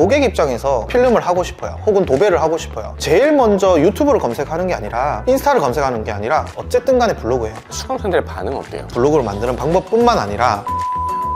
고객 입장에서 필름을 하고 싶어요. 혹은 도배를 하고 싶어요. 제일 먼저 유튜브를 검색하는 게 아니라 인스타를 검색하는 게 아니라 어쨌든 간에 블로그예요. 수강생들의 반응 어때요? 블로그를 만드는 방법뿐만 아니라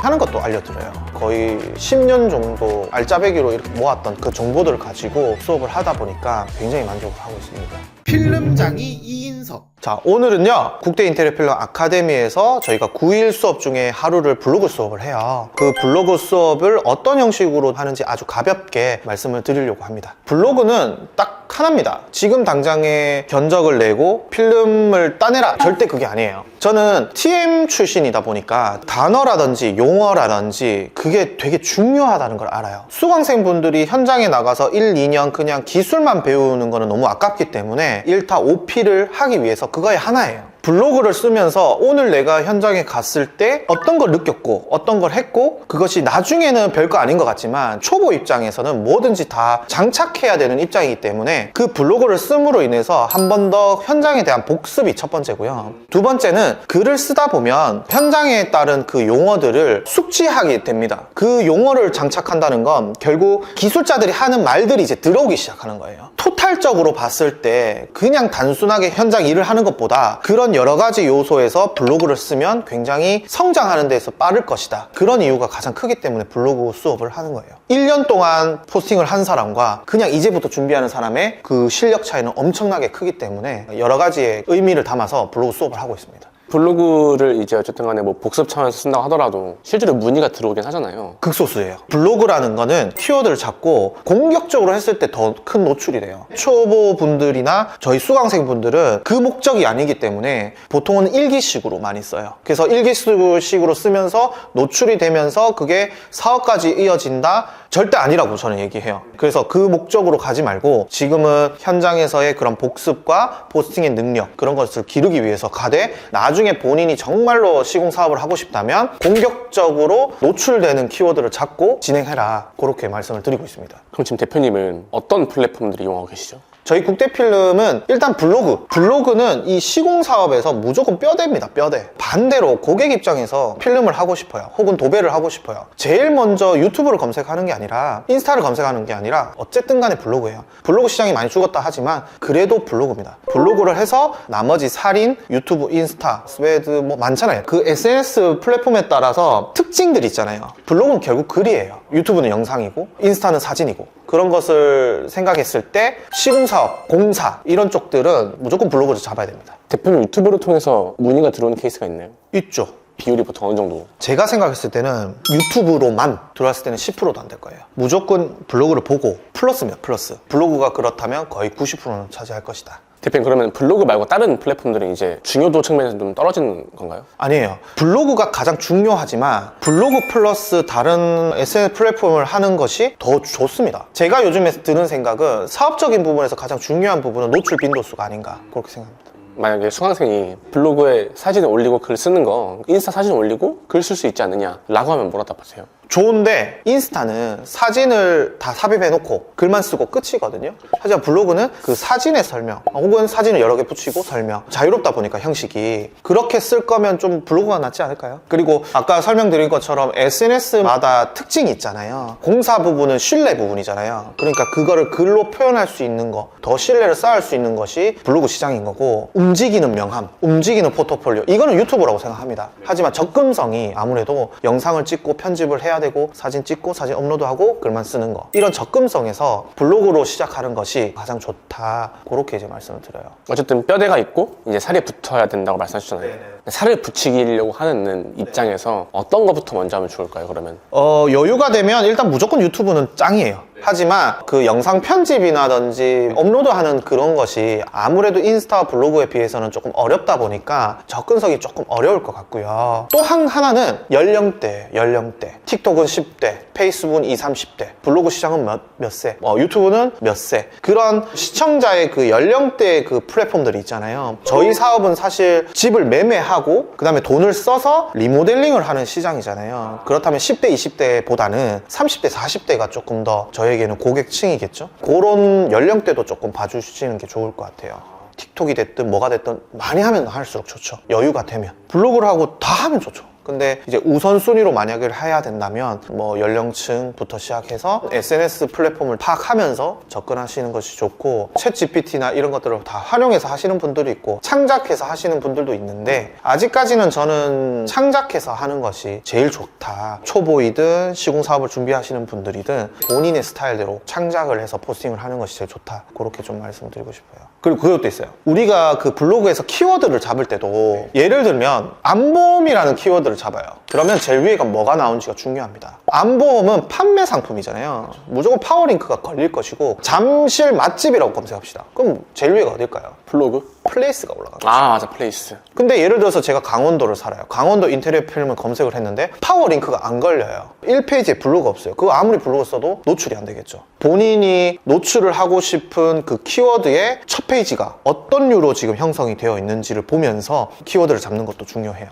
하는 것도 알려드려요. 거의 10년 정도 알짜배기로 이렇게 모았던 그 정보들을 가지고 수업을 하다 보니까 굉장히 만족을 하고 있습니다. 필름장이 이인석 자, 오늘은요, 국대 인테리어 필름 아카데미에서 저희가 9일 수업 중에 하루를 블로그 수업을 해요. 그 블로그 수업을 어떤 형식으로 하는지 아주 가볍게 말씀을 드리려고 합니다. 블로그는 딱 하나입니다. 지금 당장에 견적을 내고 필름을 따내라. 절대 그게 아니에요. 저는 TM 출신이다 보니까 단어라든지 용어라든지 그게 되게 중요하다는 걸 알아요. 수강생분들이 현장에 나가서 1, 2년 그냥 기술만 배우는 거는 너무 아깝기 때문에 1타 5피를 하기 위해서 그거의 하나예요. 블로그를 쓰면서 오늘 내가 현장에 갔을 때 어떤 걸 느꼈고 어떤 걸 했고 그것이 나중에는 별거 아닌 것 같지만 초보 입장에서는 뭐든지 다 장착해야 되는 입장이기 때문에 그 블로그를 씀으로 인해서 한 번 더 현장에 대한 복습이 첫 번째고요. 두 번째는 글을 쓰다 보면 현장에 따른 그 용어들을 숙지하게 됩니다. 그 용어를 장착한다는 건 결국 기술자들이 하는 말들이 이제 들어오기 시작하는 거예요. 토탈적으로 봤을 때 그냥 단순하게 현장 일을 하는 것보다 그런 여러 가지 요소에서 블로그를 쓰면 굉장히 성장하는 데서 빠를 것이다. 그런 이유가 가장 크기 때문에 블로그 수업을 하는 거예요. 1년 동안 포스팅을 한 사람과 그냥 이제부터 준비하는 사람의 그 실력 차이는 엄청나게 크기 때문에 여러 가지의 의미를 담아서 블로그 수업을 하고 있습니다. 블로그를 이제 어쨌든 간에 뭐 복습 차원에서 쓴다고 하더라도 실제로 문의가 들어오긴 하잖아요. 극소수예요. 블로그라는 거는 키워드를 잡고 공격적으로 했을 때 더 큰 노출이 돼요. 초보 분들이나 저희 수강생 분들은 그 목적이 아니기 때문에 보통은 일기식으로 많이 써요. 그래서 일기식으로 쓰면서 노출이 되면서 그게 사업까지 이어진다? 절대 아니라고 저는 얘기해요. 그래서 그 목적으로 가지 말고 지금은 현장에서의 그런 복습과 포스팅의 능력 그런 것을 기르기 위해서 가되 나중에 본인이 정말로 시공 사업을 하고 싶다면 공격적으로 노출되는 키워드를 찾고 진행해라. 그렇게 말씀을 드리고 있습니다. 그럼 지금 대표님은 어떤 플랫폼들을 이용하고 계시죠? 저희 국대필름은 일단 블로그. 블로그는 이 시공 사업에서 무조건 뼈대입니다, 뼈대. 반대로 고객 입장에서 필름을 하고 싶어요. 혹은 도배를 하고 싶어요. 제일 먼저 유튜브를 검색하는 게 아니라 인스타를 검색하는 게 아니라 어쨌든 간에 블로그예요. 블로그 시장이 많이 죽었다 하지만 그래도 블로그입니다. 블로그를 해서 나머지 살인, 유튜브, 인스타, 스웨드 뭐 많잖아요. 그 SNS 플랫폼에 따라서 특징들 있잖아요. 블로그는 결국 글이에요. 유튜브는 영상이고 인스타는 사진이고 그런 것을 생각했을 때 시공사업, 공사 이런 쪽들은 무조건 블로그를 잡아야 됩니다. 대표님 유튜브를 통해서 문의가 들어오는 케이스가 있나요? 있죠. 비율이 보통 어느 정도? 제가 생각했을 때는 유튜브로만 들어왔을 때는 10%도 안 될 거예요. 무조건 블로그를 보고 플러스면 플러스. 블로그가 그렇다면 거의 90%는 차지할 것이다. 대표님 그러면 블로그 말고 다른 플랫폼들은 이제 중요도 측면에서 좀 떨어지는 건가요? 아니에요. 블로그가 가장 중요하지만 블로그 플러스 다른 SNS 플랫폼을 하는 것이 더 좋습니다. 제가 요즘에 드는 생각은 사업적인 부분에서 가장 중요한 부분은 노출 빈도수가 아닌가 그렇게 생각합니다. 만약에 수강생이 블로그에 사진을 올리고 글 쓰는 거 인스타 사진 올리고 글 쓸 수 있지 않느냐 라고 하면 뭐라 답하세요? 좋은데 인스타는 사진을 다 삽입해 놓고 글만 쓰고 끝이거든요. 하지만 블로그는 그 사진의 설명 혹은 사진을 여러 개 붙이고 설명 자유롭다 보니까 형식이 그렇게 쓸 거면 좀 블로그가 낫지 않을까요? 그리고 아까 설명드린 것처럼 SNS마다 특징이 있잖아요. 공사 부분은 신뢰 부분이잖아요. 그러니까 그거를 글로 표현할 수 있는 거 더 신뢰를 쌓을 수 있는 것이 블로그 시장인 거고 움직이는 명함 움직이는 포트폴리오 이거는 유튜브라고 생각합니다. 하지만 접근성이 아무래도 영상을 찍고 편집을 해야 되고 사진 찍고 사진 업로드하고 글만 쓰는 거 이런 접근성에서 블로그로 시작하는 것이 가장 좋다 그렇게 이제 말씀을 드려요 어쨌든 뼈대가 있고 이제 살이 붙어야 된다고 말씀하셨잖아요. 살을 붙이려고 하는 입장에서 어떤 것부터 먼저 하면 좋을까요? 그러면 어, 여유가 되면 일단 무조건 유튜브는 짱이에요. 하지만 그 영상 편집이나든지 업로드하는 그런 것이 아무래도 인스타 블로그에 비해서는 조금 어렵다 보니까 접근성이 조금 어려울 것 같고요. 또 한 하나는 연령대, 연령대. 틱톡은 10대, 페이스북은 20, 30대, 블로그 시장은 몇, 몇 세, 어, 유튜브는 몇 세. 그런 시청자의 그 연령대 그 플랫폼들이 있잖아요. 저희 사업은 사실 집을 매매하고 그 다음에 돈을 써서 리모델링을 하는 시장이잖아요. 그렇다면 10대, 20대보다는 30대, 40대가 조금 더 저 에게는 고객층이겠죠. 그런 연령대도 조금 봐주시는 게 좋을 것 같아요. 틱톡이 됐든 뭐가 됐든 많이 하면 할수록 좋죠. 여유가 되면. 블로그를 하고 다 하면 좋죠. 근데 이제 우선순위로 만약에 해야 된다면 뭐 연령층부터 시작해서 SNS 플랫폼을 파악하면서 접근하시는 것이 좋고 챗 GPT나 이런 것들을 다 활용해서 하시는 분들도 있고 창작해서 하시는 분들도 있는데 아직까지는 저는 창작해서 하는 것이 제일 좋다. 초보이든 시공사업을 준비하시는 분들이든 본인의 스타일대로 창작을 해서 포스팅을 하는 것이 제일 좋다. 그렇게 좀 말씀드리고 싶어요. 그리고 그것도 있어요. 우리가 그 블로그에서 키워드를 잡을 때도 예를 들면 안보험이라는 키워드를 잡아요. 그러면 제일 위에가 뭐가 나오는지가 중요합니다. 안보험은 판매 상품이잖아요. 무조건 파워링크가 걸릴 것이고 잠실 맛집이라고 검색합시다. 그럼 제일 위에가 어딜까요? 블로그? 플레이스가 올라가요. 아 맞아 플레이스 근데 예를 들어서 제가 강원도를 살아요. 강원도 인테리어 필름을 검색을 했는데 파워링크가 안 걸려요. 1페이지에 블로그 없어요. 그거 아무리 블로그 써도 노출이 안 되겠죠. 본인이 노출을 하고 싶은 그 키워드의 첫 페이지 가 어떤 류로 지금 형성이 되어 있는지를 보면서 키워드를 잡는 것도 중요해요.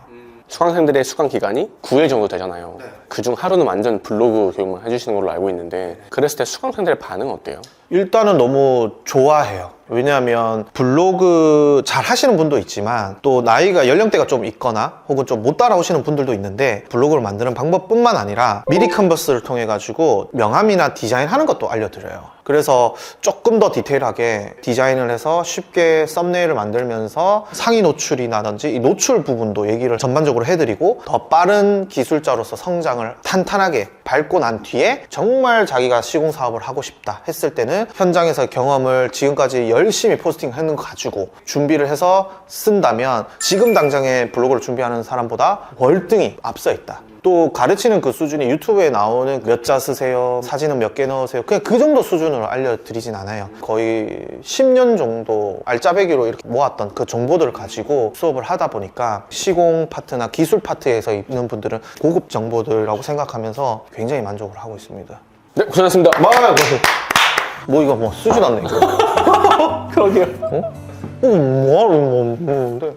수강생들의 수강 기간이 9일 정도 되잖아요 그중 하루는 완전 블로그 교육만 해주시는 걸로 알고 있는데 그랬을 때 수강생들의 반응은 어때요? 일단은 너무 좋아해요. 왜냐하면 블로그 잘 하시는 분도 있지만 또 나이가 연령대가 좀 있거나 혹은 좀 못 따라오시는 분들도 있는데 블로그를 만드는 방법뿐만 아니라 미리 컨버스를 통해 가지고 명함이나 디자인하는 것도 알려드려요. 그래서 조금 더 디테일하게 디자인을 해서 쉽게 썸네일을 만들면서 상위 노출이나든지 이 노출 부분도 얘기를 전반적으로 해드리고 더 빠른 기술자로서 성장을 탄탄하게 밟고 난 뒤에 정말 자기가 시공 사업을 하고 싶다 했을 때는 현장에서 경험을 지금까지 열심히 포스팅 했는 거 가지고 준비를 해서 쓴다면 지금 당장에 블로그를 준비하는 사람보다 월등히 앞서 있다. 또 가르치는 그 수준이 유튜브에 나오는 몇 자 쓰세요, 사진은 몇 개 넣으세요. 그냥 그 정도 수준으로 알려드리진 않아요. 거의 10년 정도 알짜배기로 이렇게 모았던 그 정보들을 가지고 수업을 하다 보니까 시공 파트나 기술 파트에서 있는 분들은 고급 정보들이라고 생각하면서 굉장히 만족을 하하고 있습니다. 네 고생하셨습니다 마, 뭐 이거 뭐 수준 안네 이거. 그러게요 어? 어, 뭐하러 뭐, 뭐는데?